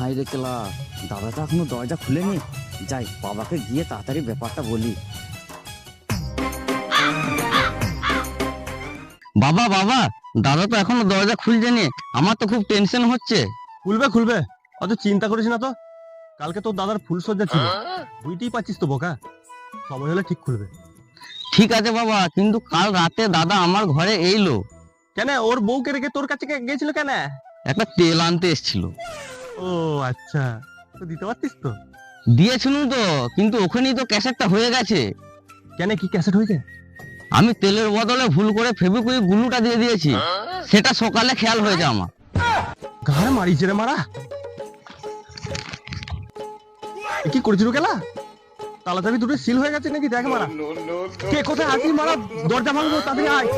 High রে কেলা? দাদা তো এখনও দরজা খুলেনি। যাই বাবাকে গিয়ে তাড়াতাড়ি ব্যাপারটা বলি। বাবা বাবা দাদা তো এখনও দরজা খুলছে নি আমার তো খুব টেনশন হচ্ছে। খুলবে খুলবে। অত চিন্তা করিস না তো। কালকে তোর দাদার ফুল সজ্জা ছিল বুঝতেই পারছিস তো বোকা। সময় হলে ঠিক খুলবে। ঠিক আছে বাবা কিন্তু কাল রাতে দাদা আমার ঘরে এইলো। কেন ওর বউকে রেখে তোর কাছে কে- গেছিল কেন? একটা তেল আনতে এসেছিল। ও আচ্ছা। তো দিতে পারতিস তো? দিয়েছিল তো কিন্তু ওখানেই তো ক্যাসেটটা হয়ে গেছে। কেন? কি ক্যাসেট হয়েছে? আমি তেলের বদলে ভুল করে ফেবিকুইক গ্লুটা দিয়ে দিয়েছি। সেটা সকালে খেয়াল হয়েছে আমার। ঘাড় মারিছে রে মারা। এ কি করেছিল গেলা তালা চাবি দুটো সিল হয়ে গেছে নাকি? দেখ মারা। কে কোথায় আছিস মারা? দরজা ভাঙবো তাড়াতাড়ি আয়।